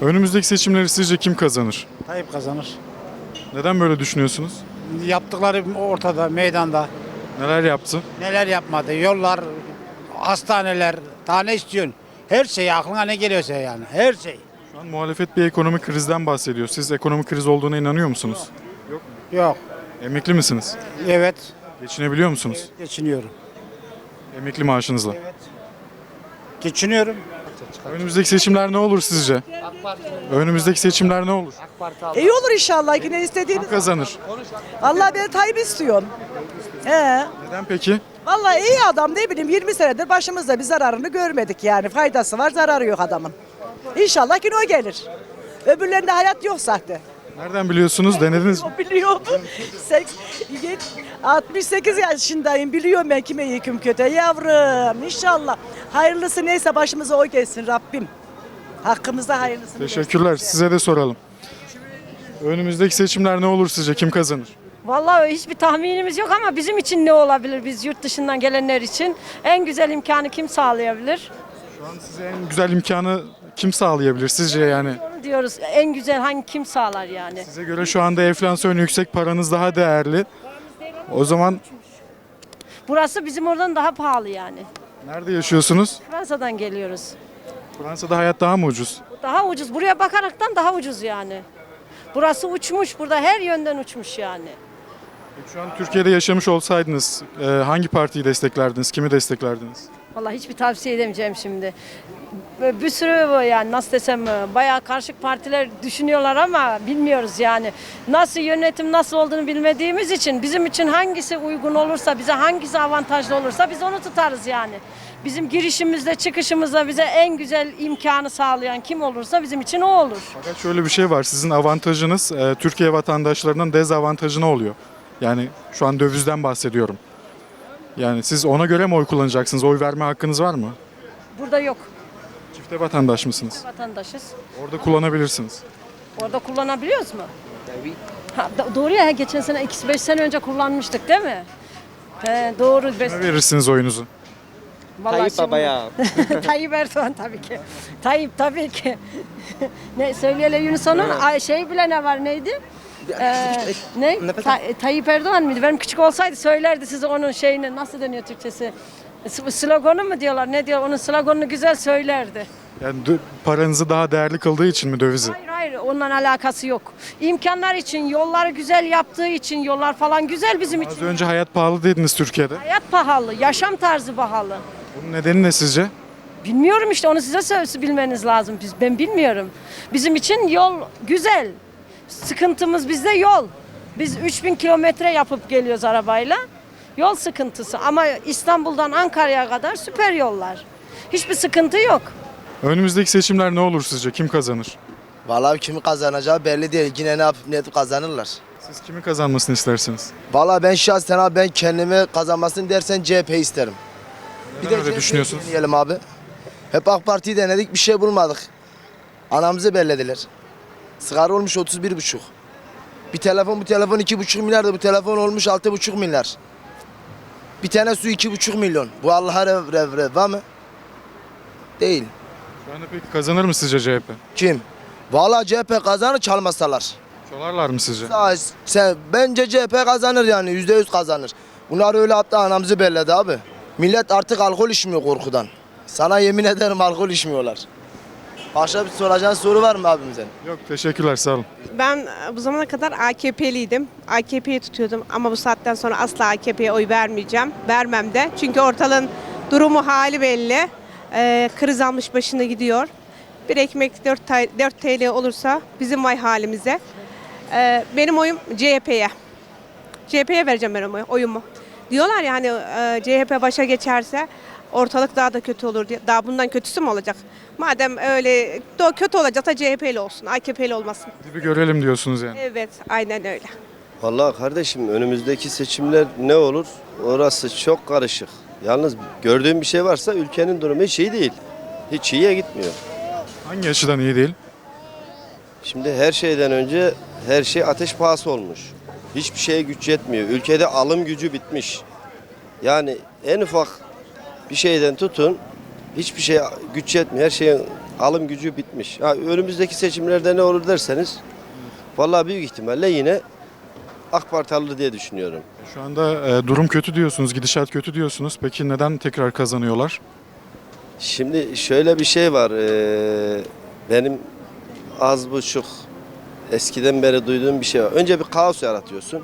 Önümüzdeki seçimleri sizce kim kazanır? Tayyip kazanır. Neden böyle düşünüyorsunuz? Yaptıkları ortada, meydanda. Neler yaptı? Neler yapmadı? Yollar, hastaneler, daha ne istiyorsun? Her şey aklına ne geliyorsa yani. Her şey. Şu an muhalefet bir ekonomik krizden bahsediyor. Siz ekonomik kriz olduğuna inanıyor musunuz? Yok. Emekli misiniz? Evet. Geçinebiliyor musunuz? Geçiniyorum. Emekli maaşınızla. Geçiniyorum. Önümüzdeki seçimler ne olur sizce? Önümüzdeki seçimler ne olur? İyi olur inşallah yine istediğiniz. Kim kazanır? Vallahi ben Tayyip istiyorum. He. Neden peki? Vallahi iyi adam ne bileyim 20 senedir başımızda bir zararını görmedik yani. Faydası var zararı yok adamın. İnşallah yine o gelir. Öbürlerinde hayat yok zaten. Nereden biliyorsunuz? Denediniz mi? Yet- 68 yaşındayım biliyorum ben kime iyi kim kötü. Yavrum inşallah. Hayırlısı neyse başımıza o gelsin Rabbim. Hakkımızda hayırlısını versin. Teşekkürler. Size de soralım. Önümüzdeki seçimler ne olur sizce? Kim kazanır? Vallahi hiçbir tahminimiz yok ama bizim için ne olabilir biz yurt dışından gelenler için? En güzel imkanı kim sağlayabilir? Şu an size en güzel imkanı kim sağlayabilir sizce yani? Diyoruz. En güzel hangi kim sağlar yani? Size göre şu anda enflasyon yüksek, paranız daha değerli. O zaman Burası bizim oradan daha pahalı yani. nerede yaşıyorsunuz? Fransa'dan geliyoruz. Fransa'da hayat daha mı ucuz? Daha ucuz. Buraya bakaraktan daha ucuz yani. Burası uçmuş. Burada her yönden uçmuş yani. Şu an Türkiye'de yaşamış olsaydınız e, hangi partiyi desteklerdiniz? Kimi desteklerdiniz? Vallahi hiçbir tavsiye edemeyeceğim şimdi. Bir sürü yani nasıl desem bayağı karışık partiler düşünüyorlar ama bilmiyoruz yani. Nasıl yönetim nasıl olduğunu bilmediğimiz için bizim için hangisi uygun olursa bize hangisi avantajlı olursa biz onu tutarız yani. Bizim girişimizde çıkışımızda bize en güzel imkanı sağlayan kim olursa bizim için o olur. Fakat şöyle bir şey var. Sizin avantajınız e, Türkiye vatandaşlarının dezavantajına oluyor. Yani şu an dövizden bahsediyorum. Yani siz ona göre mi oy kullanacaksınız? Oy verme hakkınız var mı? Burada yok. Çifte vatandaş mısınız? Vatandaşız. Orada kullanabilirsiniz. Orada kullanabiliyoruz mu? Tabii. Ha, do- doğru ya geçen sene 2-5 sene önce kullanmıştık değil mi? He, doğru. Beş- Kime verirsiniz oyunuzu? Vallahi Tayyip şimdi- Baba ya. Tayyip Erdoğan tabii ki. Tayyip tabii ki. ne söyleyelim Yunus onun ay, şey bile ne var neydi? Ee, ne? Ta- Tayyip Erdoğan mıydı? Benim küçük olsaydı söylerdi size onun şeyini nasıl deniyor Türkçesi? S- Sloganı mı diyorlar ne diyor? Onun sloganını güzel söylerdi. Yani dö- paranızı daha değerli kıldığı için mi dövizi? Hayır hayır onunla alakası yok. İmkanlar için, yolları güzel yaptığı için, yollar falan güzel bizim Az için. önce hayat pahalı dediniz Türkiye'de. Hayat pahalı, yaşam tarzı pahalı. Bunun nedeni ne sizce? Bilmiyorum işte onu size söz bilmeniz lazım. Biz ben bilmiyorum. Bizim için yol güzel. Sıkıntımız bizde yol. Biz 3000 kilometre yapıp geliyoruz arabayla. Yol sıkıntısı ama İstanbul'dan Ankara'ya kadar süper yollar. Hiçbir sıkıntı yok. Önümüzdeki seçimler ne olur sizce? Kim kazanır? Vallahi kimi kazanacağı belli değil. Yine ne yapıp ne edip kazanırlar. Siz kimi kazanmasını istersiniz? Vallahi ben şahsen abi ben kendimi kazanmasını dersen CHP isterim. Neden öyle CHP 'yi düşünüyorsunuz? deneyelim abi. Hep AK Parti'yi denedik bir şey bulmadık. Anamızı bellediler. Sigara olmuş 31 buçuk. Bir telefon bu telefon iki buçuk milyardı. Bu telefon olmuş altı buçuk milyar. Bir tane su iki buçuk milyon. Bu Allah'a rev rev rev var mı? Değil. Şu anda peki kazanır mı sizce CHP? Kim? Vallahi CHP kazanır çalmasalar. Çalarlar mı sizce? Sağ- Sen, bence CHP kazanır yani yüzde yüz kazanır. Bunlar öyle hatta anamızı belledi abi. Millet artık alkol içmiyor korkudan. Sana yemin ederim alkol içmiyorlar. Başka bir soracağın soru var mı abimizden? Yok teşekkürler sağ olun. Ben e, bu zamana kadar AKP'liydim. AKP'yi tutuyordum ama bu saatten sonra asla AKP'ye oy vermeyeceğim. Vermem de. Çünkü ortalığın durumu hali belli. Ee, kriz almış başına gidiyor. Bir ekmek 4, 4 TL olursa bizim vay halimize. Ee, benim oyum CHP'ye. CHP'ye vereceğim ben oyu- oyumu. Diyorlar ya hani e, CHP başa geçerse ortalık daha da kötü olur diye. Daha bundan kötüsü mü olacak? Madem öyle do- kötü olacaksa CHP'li olsun, AKP'li olmasın. Bir görelim diyorsunuz yani. Evet, aynen öyle. Vallahi kardeşim önümüzdeki seçimler ne olur? Orası çok karışık. Yalnız gördüğüm bir şey varsa ülkenin durumu hiç iyi değil. Hiç iyiye gitmiyor. Hangi açıdan iyi değil? Şimdi her şeyden önce her şey ateş pahası olmuş. Hiçbir şeye güç yetmiyor. Ülkede alım gücü bitmiş. Yani en ufak bir şeyden tutun Hiçbir şey güç yetmiyor. Her şeyin alım gücü bitmiş. Ha, önümüzdeki seçimlerde ne olur derseniz vallahi büyük ihtimalle yine AK Parti alır diye düşünüyorum. Şu anda e, durum kötü diyorsunuz, gidişat kötü diyorsunuz. Peki neden tekrar kazanıyorlar? Şimdi şöyle bir şey var. eee, benim az buçuk eskiden beri duyduğum bir şey var. Önce bir kaos yaratıyorsun.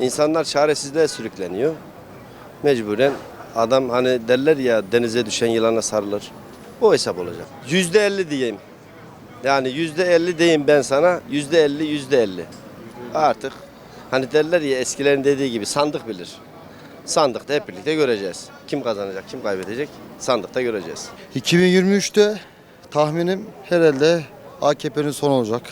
İnsanlar çaresizliğe sürükleniyor. Mecburen adam hani derler ya denize düşen yılana sarılır. O hesap olacak. Yüzde elli diyeyim. Yani yüzde elli diyeyim ben sana. Yüzde elli, yüzde elli. Artık hani derler ya eskilerin dediği gibi sandık bilir. Sandıkta hep birlikte göreceğiz. Kim kazanacak, kim kaybedecek sandıkta göreceğiz. 2023'te tahminim herhalde AKP'nin son olacak.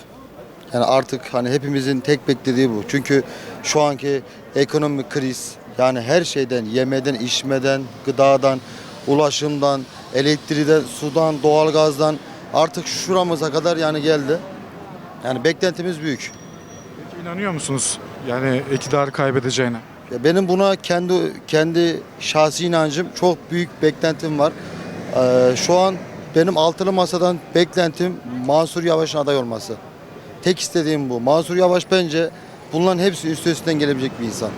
Yani artık hani hepimizin tek beklediği bu. Çünkü şu anki ekonomik kriz yani her şeyden yemeden, içmeden, gıdadan, ulaşımdan, elektriden, sudan, doğalgazdan artık şuramıza kadar yani geldi. Yani beklentimiz büyük. Peki inanıyor musunuz yani iktidarı kaybedeceğine? Ya Benim buna kendi kendi şahsi inancım çok büyük beklentim var. Ee, şu an benim altılı masadan beklentim Mansur Yavaş'ın aday olması. Tek istediğim bu. Mansur Yavaş bence bunların hepsi üstesinden gelebilecek bir insan.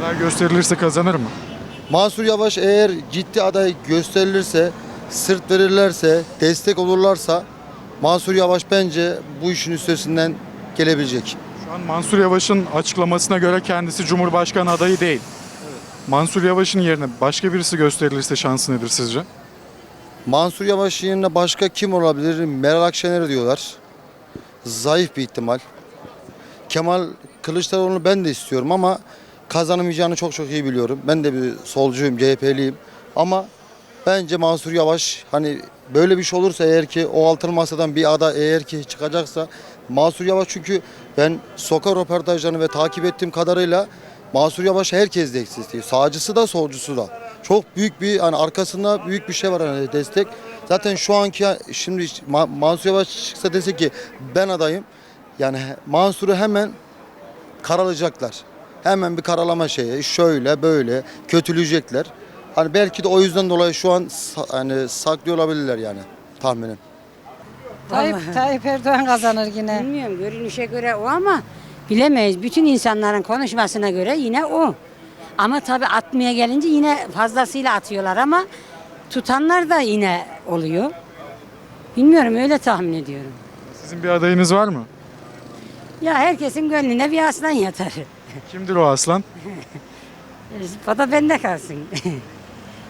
Aday gösterilirse kazanır mı? Mansur Yavaş eğer ciddi aday gösterilirse, sırt verirlerse, destek olurlarsa Mansur Yavaş bence bu işin üstesinden gelebilecek. Şu an Mansur Yavaş'ın açıklamasına göre kendisi Cumhurbaşkanı adayı değil. Mansur Yavaş'ın yerine başka birisi gösterilirse şansı nedir sizce? Mansur Yavaş yerine başka kim olabilir? Meral Akşener diyorlar. Zayıf bir ihtimal. Kemal Kılıçdaroğlu'nu ben de istiyorum ama kazanamayacağını çok çok iyi biliyorum. Ben de bir solcuyum, CHP'liyim. Ama bence Mansur Yavaş hani böyle bir şey olursa eğer ki o altılı masadan bir ada eğer ki çıkacaksa Mansur Yavaş çünkü ben sokak röportajlarını ve takip ettiğim kadarıyla Mansur Yavaş herkes destekliyor. Sağcısı da solcusu da. Çok büyük bir hani arkasında büyük bir şey var hani destek. Zaten şu anki şimdi Ma- Mansur Yavaş çıksa dese ki ben adayım. Yani Mansur'u hemen karalayacaklar. Hemen bir karalama şeyi şöyle böyle kötüleyecekler. Hani belki de o yüzden dolayı şu an hani saklıyor olabilirler yani tahminim. Tayyip, Tayyip Erdoğan kazanır yine. Bilmiyorum görünüşe göre o ama bilemeyiz. Bütün insanların konuşmasına göre yine o. Ama tabii atmaya gelince yine fazlasıyla atıyorlar ama tutanlar da yine oluyor. Bilmiyorum öyle tahmin ediyorum. Sizin bir adayınız var mı? Ya herkesin gönlüne bir aslan yatar. Kimdir o aslan? o da bende kalsın.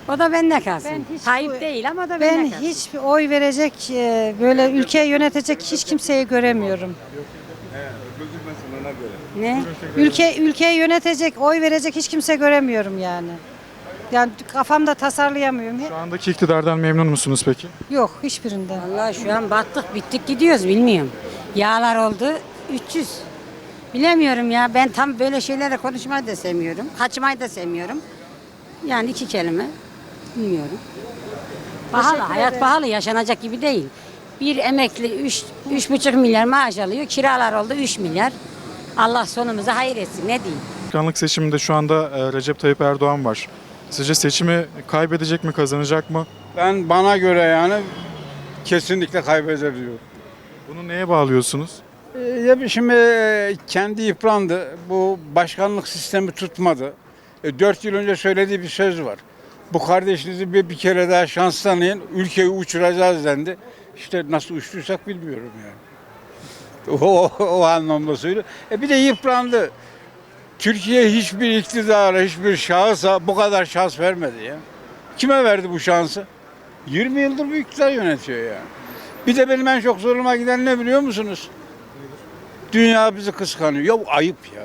o da bende kalsın. Ben hiç Tayyip bu- değil ama o da Ben bende kalsın. hiç oy verecek, e, böyle ülkeyi yönetecek hiç kimseyi göremiyorum. Ne? Ülke ülkeyi yönetecek, oy verecek hiç kimse göremiyorum yani. Yani kafamda tasarlayamıyorum. Şu andaki iktidardan memnun musunuz peki? Yok hiçbirinden. Vallahi şu an battık bittik gidiyoruz bilmiyorum. Yağlar oldu 300. Bilemiyorum ya ben tam böyle şeylerle konuşmayı da sevmiyorum. Kaçmayı da sevmiyorum. Yani iki kelime bilmiyorum. Pahalı, hayat pahalı yaşanacak gibi değil. Bir emekli 3 üç, buçuk milyar maaş alıyor. Kiralar oldu 3 milyar. Allah sonumuzu hayır etsin ne diyeyim. Başkanlık seçiminde şu anda e, Recep Tayyip Erdoğan var. Sizce seçimi kaybedecek mi, kazanacak mı? Ben bana göre yani kesinlikle kaybeder diyor. Bunu neye bağlıyorsunuz? Ee, Ya şimdi e, kendi yıprandı. Bu başkanlık sistemi tutmadı. E, Dört yıl önce söylediği bir söz var. Bu kardeşinizi bir, bir kere daha şans tanıyın. Ülkeyi uçuracağız dendi. İşte nasıl uçtuysak bilmiyorum yani. O, o, anlamda söylüyor. E bir de yıprandı. Türkiye hiçbir iktidara, hiçbir şahısa bu kadar şans vermedi ya. Kime verdi bu şansı? 20 yıldır bu iktidar yönetiyor yani. Bir de benim en çok zoruma giden ne biliyor musunuz? Dünya bizi kıskanıyor. Ya ayıp ya.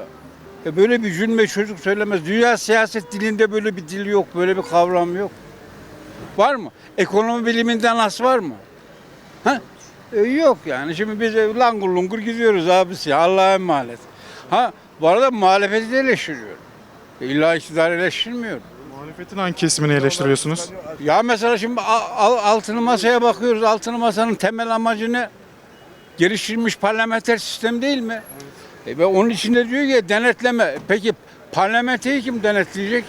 ya. Böyle bir cümle çocuk söylemez. Dünya siyaset dilinde böyle bir dil yok, böyle bir kavram yok. Var mı? Ekonomi biliminden as var mı? Ha? E, yok yani. Şimdi biz e, langur lungur gidiyoruz abisi. Allah'a emanet. Ha, bu arada muhalefeti de eleştiriyorum. E, İlla iktidar eleştirmiyorum. Muhalefetin hangi kesimini eleştiriyorsunuz? Ya mesela şimdi a- al- altılı masaya bakıyoruz. Altılı masanın temel amacı ne? Geliştirilmiş parlamenter sistem değil mi? E ve onun içinde diyor ki denetleme. Peki parlamenteyi kim denetleyecek?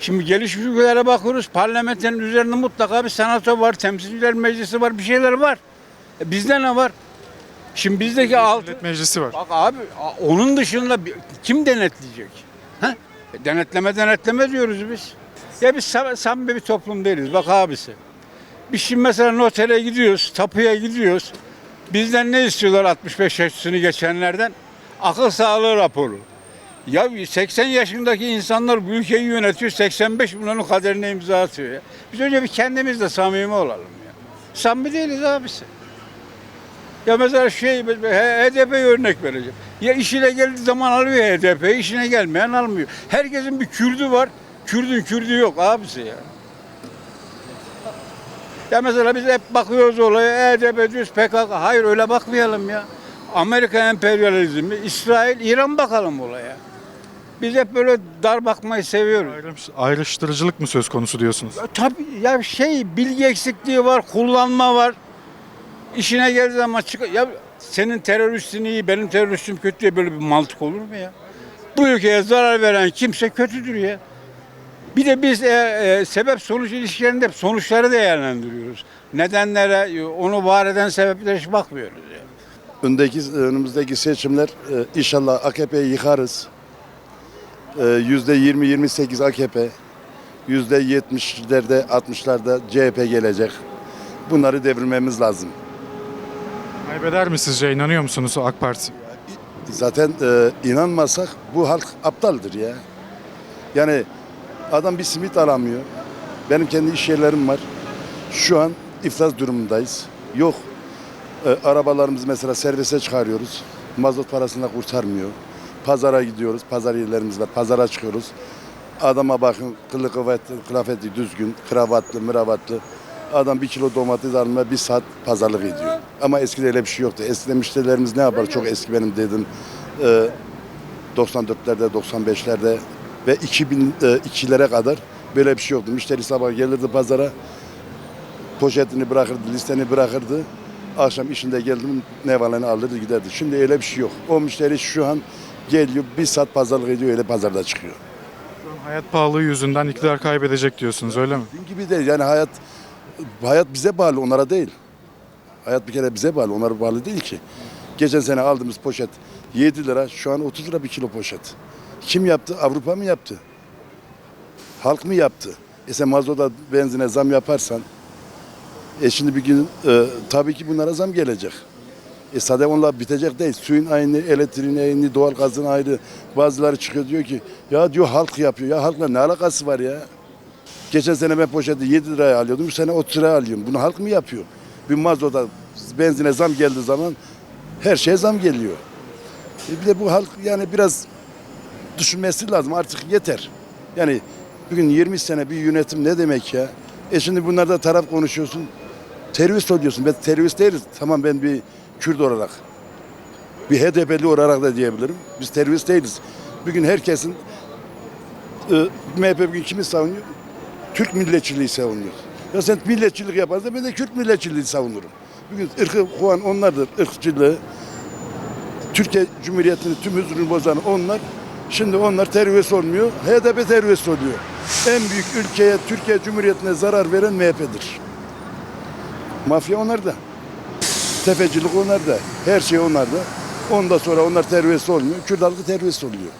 Şimdi gelişmiş ülkelere bakıyoruz. Parlamentenin üzerinde mutlaka bir senato var, temsilciler meclisi var, bir şeyler var. E bizde ne var? Şimdi bizdeki altı... Millet Meclisi var. Bak abi onun dışında bir- kim denetleyecek? Ha? E, Denetleme denetleme diyoruz biz. Ya biz sam- samimi bir toplum değiliz. Bak abisi. Biz şimdi mesela notere gidiyoruz, tapuya gidiyoruz. Bizden ne istiyorlar 65 yaş üstünü geçenlerden? Akıl sağlığı raporu. Ya 80 yaşındaki insanlar bu ülkeyi yönetiyor, 85 bunların kaderine imza atıyor ya. Biz önce bir kendimizle samimi olalım ya. Samimi değiliz abisi. Ya mesela şey HDP'ye örnek vereceğim. Ya işine geldiği zaman alıyor HDP, işine gelmeyen almıyor. Herkesin bir Kürdü var. Kürdün Kürdü yok abisi ya. Ya mesela biz hep bakıyoruz olaya HDP diyoruz PKK. Hayır öyle bakmayalım ya. Amerika emperyalizmi, İsrail, İran bakalım olaya. Biz hep böyle dar bakmayı seviyoruz. Ayrış- Ayrıştırıcılık mı söz konusu diyorsunuz? Ya Tabii ya şey bilgi eksikliği var, kullanma var. İşine geldiği zaman çık ya senin teröristin iyi, benim teröristim kötü diye böyle bir mantık olur mu ya? Bu ülkeye zarar veren kimse kötüdür ya. Bir de biz e, e, sebep sonuç ilişkilerinde sonuçları değerlendiriyoruz. Nedenlere, e, onu var eden sebeplere hiç bakmıyoruz ya. Öndeki, önümüzdeki seçimler e, inşallah AKP'yi yıkarız. E, Yüzde 20-28 AKP, yüzde 70'lerde 60'larda CHP gelecek. Bunları devirmemiz lazım. Kaybeder mi sizce? İnanıyor musunuz AK Parti? Zaten e, inanmasak bu halk aptaldır ya. Yani adam bir simit alamıyor. Benim kendi iş yerlerim var. Şu an iflas durumundayız. Yok. E, arabalarımız mesela servise çıkarıyoruz. Mazot parasına kurtarmıyor. Pazara gidiyoruz. Pazar yerlerimiz var. Pazara çıkıyoruz. Adama bakın kılı kıyafeti, düzgün, kravatlı, mıravatlı. Adam bir kilo domates almaya bir saat pazarlık ediyor. Ama eskide öyle bir şey yoktu. Eskiden müşterilerimiz ne yapar? Çok eski benim dedim. Ee, 94'lerde, 95'lerde ve 2002'lere kadar böyle bir şey yoktu. Müşteri sabah gelirdi pazara, poşetini bırakırdı, listeni bırakırdı. Akşam işinde geldim ne varını alırdı giderdi. Şimdi öyle bir şey yok. O müşteri şu an geliyor bir saat pazarlık ediyor öyle pazarda çıkıyor. Hayat pahalılığı yüzünden iktidar kaybedecek diyorsunuz öyle mi? Dün gibi değil yani hayat hayat bize bağlı onlara değil. Hayat bir kere bize bağlı onlara bağlı değil ki. Geçen sene aldığımız poşet 7 lira şu an 30 lira bir kilo poşet. Kim yaptı? Avrupa mı yaptı? Halk mı yaptı? E sen mazota benzine zam yaparsan e şimdi bir gün e, tabii ki bunlara zam gelecek. E sadece onlar bitecek değil. Suyun aynı, elektriğin aynı, doğalgazın ayrı. Bazıları çıkıyor diyor ki ya diyor halk yapıyor. Ya halkla ne alakası var ya? Geçen sene ben poşeti 7 liraya alıyordum. Bu sene 30 liraya alıyorum. Bunu halk mı yapıyor? Bir mazota benzine zam geldiği zaman her şeye zam geliyor. E bir de bu halk yani biraz düşünmesi lazım. Artık yeter. Yani bugün 20 sene bir yönetim ne demek ya? E şimdi bunlarda taraf konuşuyorsun. Terörist oluyorsun. Ben terörist değiliz. Tamam ben bir Kürt olarak. Bir HDP'li olarak da diyebilirim. Biz terörist değiliz. Bugün herkesin e, MHP bugün kimi savunuyor? Türk milliyetçiliği savunuyor. Ya sen milliyetçilik yaparsan ben de Kürt milliyetçiliği savunurum. Bugün ırkı kovan onlardır, ırkçılığı. Türkiye Cumhuriyeti'nin tüm huzurunu bozan onlar. Şimdi onlar terörist olmuyor, HDP terörist oluyor. En büyük ülkeye, Türkiye Cumhuriyeti'ne zarar veren MHP'dir. Mafya onlarda. Tefecilik onlarda. Her şey onlarda. Ondan sonra onlar terörist olmuyor. Kürt halkı terörist oluyor.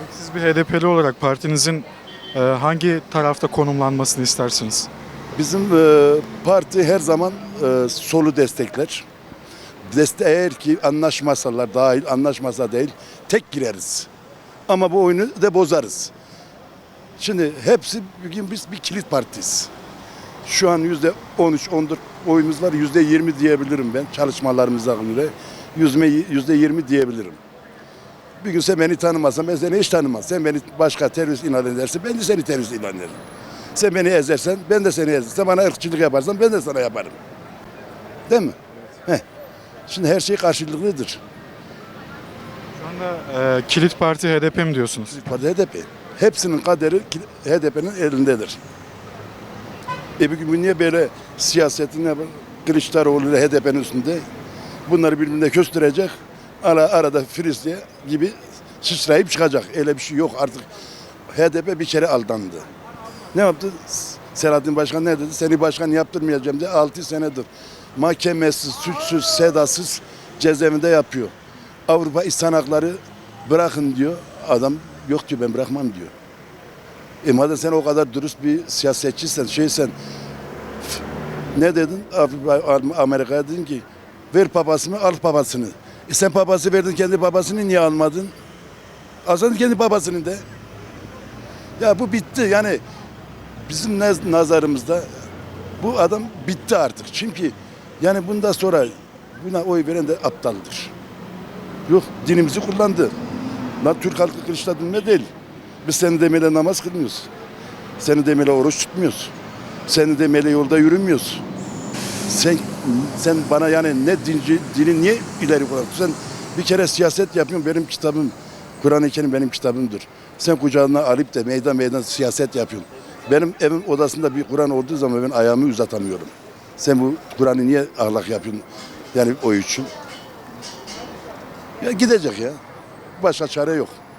Peki siz bir HDP'li olarak partinizin e, hangi tarafta konumlanmasını istersiniz? Bizim e, parti her zaman e, solu destekler. Eğer ki anlaşmasalar dahil, anlaşmasa değil tek gireriz. Ama bu oyunu da bozarız. Şimdi hepsi bugün biz bir kilit partiyiz. Şu an yüzde 13, 14 oyumuz var. Yüzde 20 diyebilirim ben çalışmalarımıza göre. Yüzde 20 diyebilirim. Bir gün sen beni tanımasan ben seni hiç tanımam. Sen beni başka terörist ilan edersin ben de seni terörist ilan ederim. Sen beni ezersen ben de seni ezerim. Sen bana ırkçılık yaparsan ben de sana yaparım. Değil mi? Heh. Şimdi her şey karşılıklıdır. Şu anda e, kilit parti HDP mi diyorsunuz? Parti HDP. Hepsinin kaderi HDP'nin elindedir. E bugün bu niye böyle siyasetine Kılıçdaroğlu ile HDP'nin üstünde bunları birbirine köstürecek. Ara, arada Filistin gibi sıçrayıp çıkacak. Öyle bir şey yok artık. HDP bir kere aldandı. Ne yaptı? Selahattin Başkan ne dedi? Seni başkan yaptırmayacağım diye 6 senedir. Mahkemesiz, suçsuz, sedasız cezaevinde yapıyor. Avrupa İnsan Hakları bırakın diyor. Adam yok diyor ben bırakmam diyor. E madem sen o kadar dürüst bir siyasetçiysen, şeysen ne dedin? Amerika'ya dedin ki ver babasını al babasını. E sen babası verdin kendi babasını niye almadın? Alsan kendi babasını de. Ya bu bitti yani bizim naz- nazarımızda bu adam bitti artık. Çünkü yani bundan sonra buna oy veren de aptaldır. Yok dinimizi kullandı. Lan Türk halkı kılıçla dinle değil. Biz seni demeyle namaz kılmıyoruz. Seni demeyle oruç tutmuyoruz. Seni demeyle yolda yürümüyoruz. Sen sen bana yani ne dinci, dini niye ileri koyuyorsun? Sen bir kere siyaset yapıyorsun. Benim kitabım, Kur'an-ı Kerim benim kitabımdır. Sen kucağına alıp da meydan meydan siyaset yapıyorsun. Benim evim odasında bir Kur'an olduğu zaman ben ayağımı uzatamıyorum. Sen bu Kur'an'ı niye ahlak yapıyorsun? Yani o için. Ya gidecek ya. Başka çare yok.